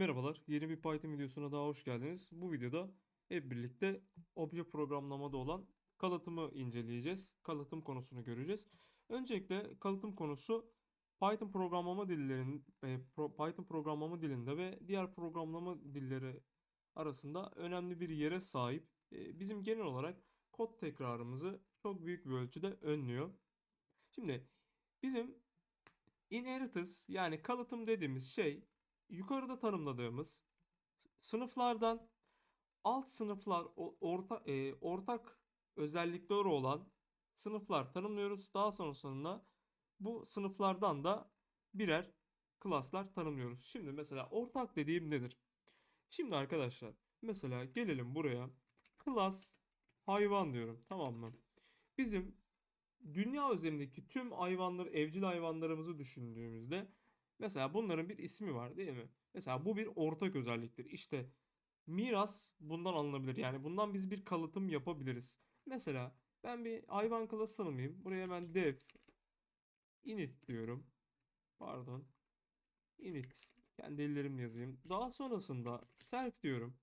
Merhabalar, yeni bir Python videosuna daha hoş geldiniz. Bu videoda hep birlikte obje programlamada olan kalıtımı inceleyeceğiz. Kalıtım konusunu göreceğiz. Öncelikle kalıtım konusu Python programlama dillerinin e, Python programlama dilinde ve diğer programlama dilleri arasında önemli bir yere sahip. E, bizim genel olarak kod tekrarımızı çok büyük bir ölçüde önlüyor. Şimdi bizim inheritance yani kalıtım dediğimiz şey yukarıda tanımladığımız sınıflardan alt sınıflar orta, e, ortak özellikleri olan sınıflar tanımlıyoruz. Daha sonrasında bu sınıflardan da birer klaslar tanımlıyoruz. Şimdi mesela ortak dediğim nedir? Şimdi arkadaşlar mesela gelelim buraya. Class hayvan diyorum tamam mı? Bizim dünya üzerindeki tüm hayvanları, evcil hayvanlarımızı düşündüğümüzde mesela bunların bir ismi var değil mi? Mesela bu bir ortak özelliktir. İşte miras bundan alınabilir. Yani bundan biz bir kalıtım yapabiliriz. Mesela ben bir hayvan klası tanımlayayım. Buraya hemen dev init diyorum. Pardon. Init. Kendi ellerimle yazayım. Daha sonrasında self diyorum.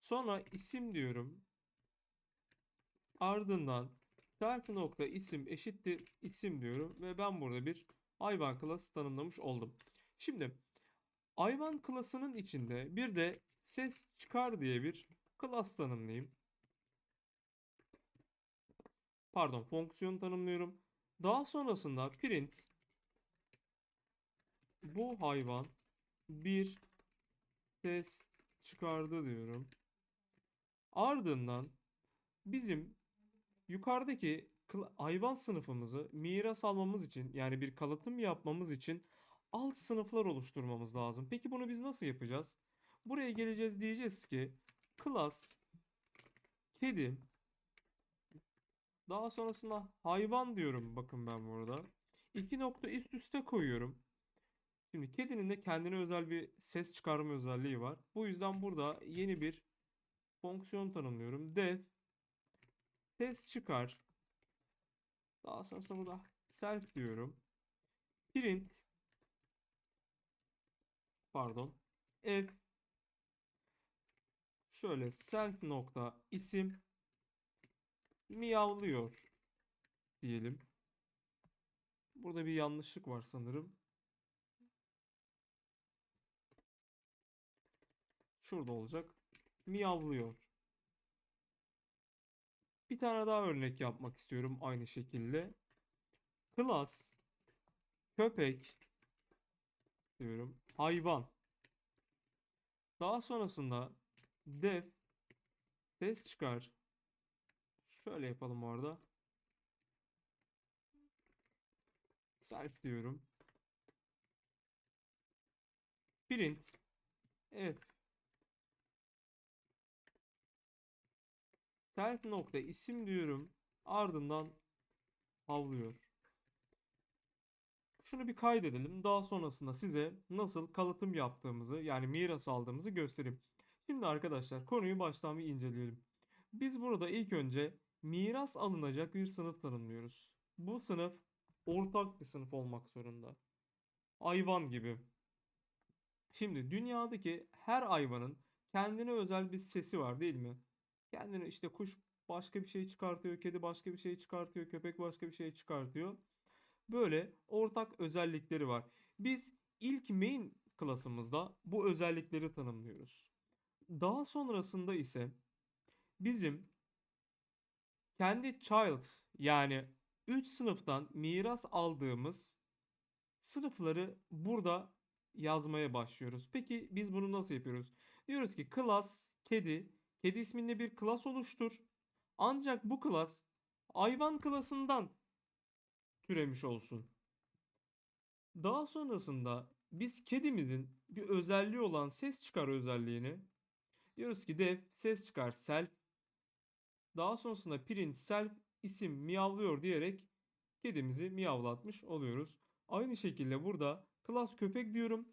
Sonra isim diyorum. Ardından self nokta isim eşittir isim diyorum ve ben burada bir hayvan klası tanımlamış oldum. Şimdi hayvan klasının içinde bir de ses çıkar diye bir klas tanımlayayım. Pardon fonksiyon tanımlıyorum. Daha sonrasında print bu hayvan bir ses çıkardı diyorum. Ardından bizim yukarıdaki hayvan sınıfımızı miras almamız için yani bir kalıtım yapmamız için alt sınıflar oluşturmamız lazım. Peki bunu biz nasıl yapacağız? Buraya geleceğiz diyeceğiz ki class kedi daha sonrasında hayvan diyorum bakın ben burada. İki nokta üst üste koyuyorum. Şimdi kedinin de kendine özel bir ses çıkarma özelliği var. Bu yüzden burada yeni bir fonksiyon tanımlıyorum. Def ses çıkar. Daha sonrasında burada self diyorum. Print pardon f şöyle self nokta isim miyavlıyor diyelim. Burada bir yanlışlık var sanırım. Şurada olacak. Miyavlıyor. Bir tane daha örnek yapmak istiyorum aynı şekilde. Class köpek diyorum. Hayvan. Daha sonrasında def ses çıkar. Şöyle yapalım orada. Self diyorum. Print f self nokta isim diyorum. Ardından havlıyor. Şunu bir kaydedelim. Daha sonrasında size nasıl kalıtım yaptığımızı yani miras aldığımızı göstereyim. Şimdi arkadaşlar konuyu baştan bir inceleyelim. Biz burada ilk önce miras alınacak bir sınıf tanımlıyoruz. Bu sınıf ortak bir sınıf olmak zorunda. Hayvan gibi. Şimdi dünyadaki her hayvanın kendine özel bir sesi var değil mi? Kendine işte kuş başka bir şey çıkartıyor, kedi başka bir şey çıkartıyor, köpek başka bir şey çıkartıyor. Böyle ortak özellikleri var. Biz ilk main klasımızda bu özellikleri tanımlıyoruz. Daha sonrasında ise bizim kendi child yani 3 sınıftan miras aldığımız sınıfları burada yazmaya başlıyoruz. Peki biz bunu nasıl yapıyoruz? Diyoruz ki class kedi, kedi isminde bir class oluştur. Ancak bu class hayvan klasından türemiş olsun. Daha sonrasında biz kedimizin bir özelliği olan ses çıkar özelliğini diyoruz ki def ses çıkar self daha sonrasında print self isim miyavlıyor diyerek kedimizi miyavlatmış oluyoruz. Aynı şekilde burada class köpek diyorum.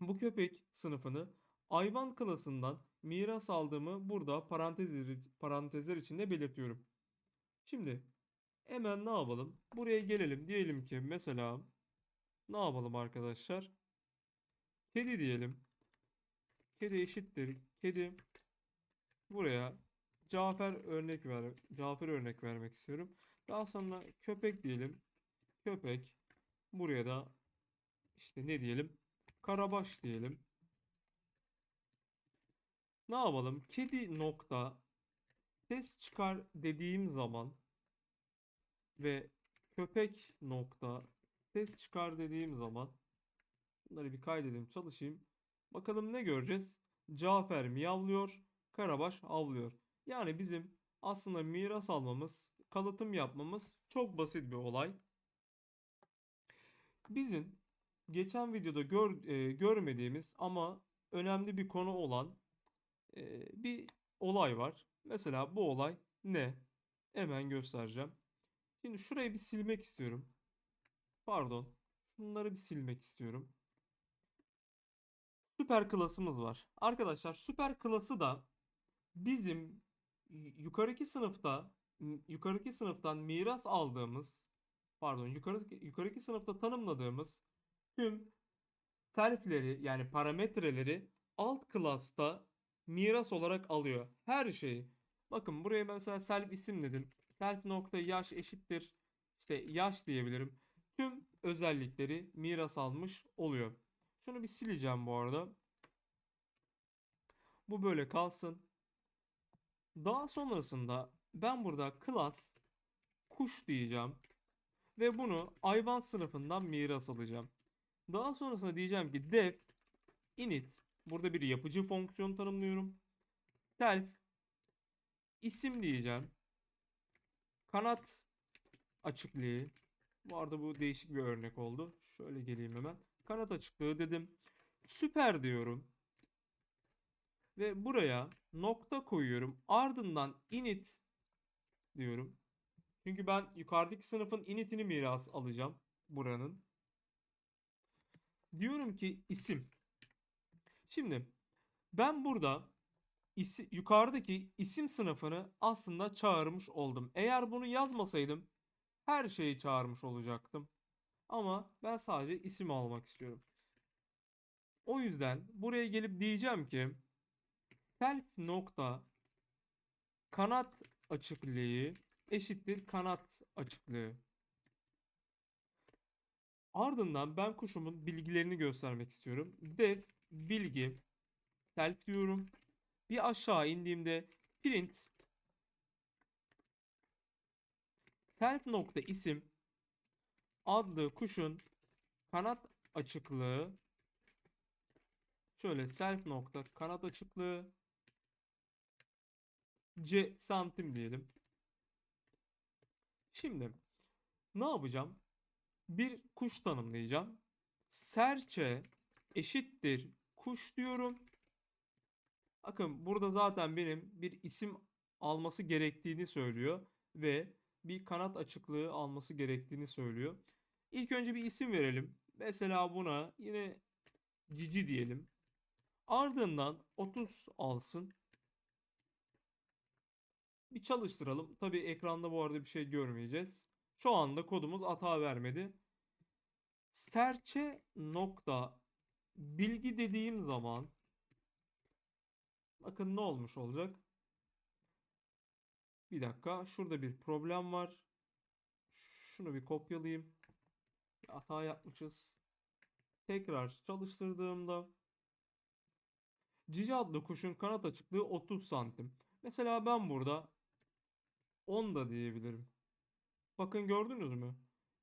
Bu köpek sınıfını hayvan klasından miras aldığımı burada parantezler, parantezler içinde belirtiyorum. Şimdi hemen ne yapalım? Buraya gelelim. Diyelim ki mesela ne yapalım arkadaşlar? Kedi diyelim. Kedi eşittir. Kedi buraya Cafer örnek ver. Cafer örnek vermek istiyorum. Daha sonra köpek diyelim. Köpek buraya da işte ne diyelim? Karabaş diyelim. Ne yapalım? Kedi nokta ses çıkar dediğim zaman ve köpek nokta ses çıkar dediğim zaman bunları bir kaydedeyim çalışayım. Bakalım ne göreceğiz? Cafer miyavlıyor, Karabaş avlıyor. Yani bizim aslında miras almamız, kalıtım yapmamız çok basit bir olay. Bizim geçen videoda gör, e, görmediğimiz ama önemli bir konu olan bir olay var. Mesela bu olay ne? Hemen göstereceğim. Şimdi şurayı bir silmek istiyorum. Pardon. Şunları bir silmek istiyorum. Süper klasımız var. Arkadaşlar süper klası da bizim yukarıki sınıfta yukarıki sınıftan miras aldığımız pardon yukarı yukarıki sınıfta tanımladığımız tüm self'leri yani parametreleri alt klasta miras olarak alıyor. Her şeyi. Bakın buraya mesela self isim dedim. Self nokta yaş eşittir. İşte yaş diyebilirim. Tüm özellikleri miras almış oluyor. Şunu bir sileceğim bu arada. Bu böyle kalsın. Daha sonrasında ben burada class kuş diyeceğim. Ve bunu hayvan sınıfından miras alacağım. Daha sonrasında diyeceğim ki def init burada bir yapıcı fonksiyon tanımlıyorum. Self isim diyeceğim. Kanat açıklığı. Bu arada bu değişik bir örnek oldu. Şöyle geleyim hemen. Kanat açıklığı dedim. Süper diyorum. Ve buraya nokta koyuyorum. Ardından init diyorum. Çünkü ben yukarıdaki sınıfın initini miras alacağım buranın. Diyorum ki isim. Şimdi ben burada isi, yukarıdaki isim sınıfını aslında çağırmış oldum. Eğer bunu yazmasaydım her şeyi çağırmış olacaktım. Ama ben sadece isim almak istiyorum. O yüzden buraya gelip diyeceğim ki self nokta kanat açıklığı eşittir kanat açıklığı. Ardından ben kuşumun bilgilerini göstermek istiyorum. Def bilgi self diyorum. Bir aşağı indiğimde print self nokta isim adlı kuşun kanat açıklığı şöyle self nokta kanat açıklığı c santim diyelim. Şimdi ne yapacağım? Bir kuş tanımlayacağım. Serçe eşittir kuş diyorum. Bakın burada zaten benim bir isim alması gerektiğini söylüyor ve bir kanat açıklığı alması gerektiğini söylüyor. İlk önce bir isim verelim. Mesela buna yine cici diyelim. Ardından 30 alsın. Bir çalıştıralım. Tabii ekranda bu arada bir şey görmeyeceğiz. Şu anda kodumuz hata vermedi. Serçe nokta bilgi dediğim zaman bakın ne olmuş olacak? Bir dakika. Şurada bir problem var. Şunu bir kopyalayayım. Bir hata yapmışız. Tekrar çalıştırdığımda Cici adlı kuşun kanat açıklığı 30 santim. Mesela ben burada 10 da diyebilirim. Bakın gördünüz mü?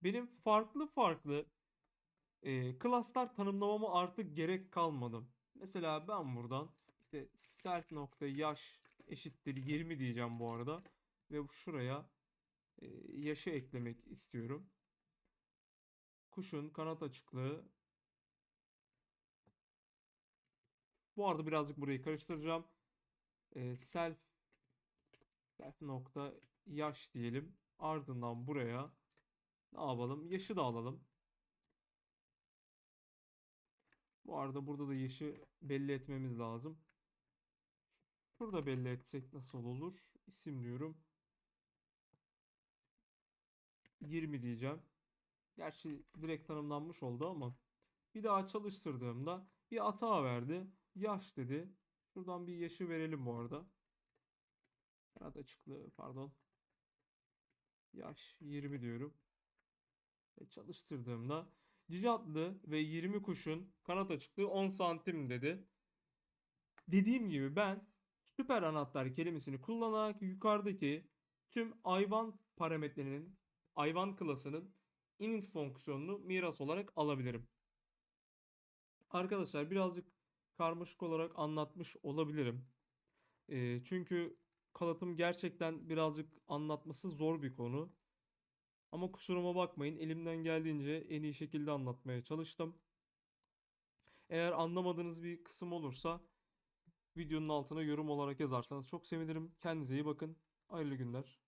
Benim farklı farklı e, klaslar tanımlamama artık gerek kalmadı. Mesela ben buradan işte self nokta yaş eşittir 20 diyeceğim bu arada. Ve şuraya e, yaşı eklemek istiyorum. Kuşun kanat açıklığı. Bu arada birazcık burayı karıştıracağım. E, self self nokta yaş diyelim. Ardından buraya ne yapalım? Yaşı da alalım. Bu arada burada da yaşı belli etmemiz lazım. Şurada belli etsek nasıl olur? İsim diyorum. 20 diyeceğim. Gerçi direkt tanımlanmış oldu ama bir daha çalıştırdığımda bir hata verdi. Yaş dedi. Şuradan bir yaşı verelim bu arada. Kanat açıklığı pardon. Yaş 20 diyorum. Ve çalıştırdığımda cici atlı ve 20 kuşun kanat açıklığı 10 santim dedi. Dediğim gibi ben süper anahtar kelimesini kullanarak yukarıdaki tüm hayvan parametrelerinin hayvan klasının init fonksiyonunu miras olarak alabilirim. Arkadaşlar birazcık karmaşık olarak anlatmış olabilirim. Ee, çünkü kalıtım gerçekten birazcık anlatması zor bir konu. Ama kusuruma bakmayın elimden geldiğince en iyi şekilde anlatmaya çalıştım. Eğer anlamadığınız bir kısım olursa videonun altına yorum olarak yazarsanız çok sevinirim. Kendinize iyi bakın. Hayırlı günler.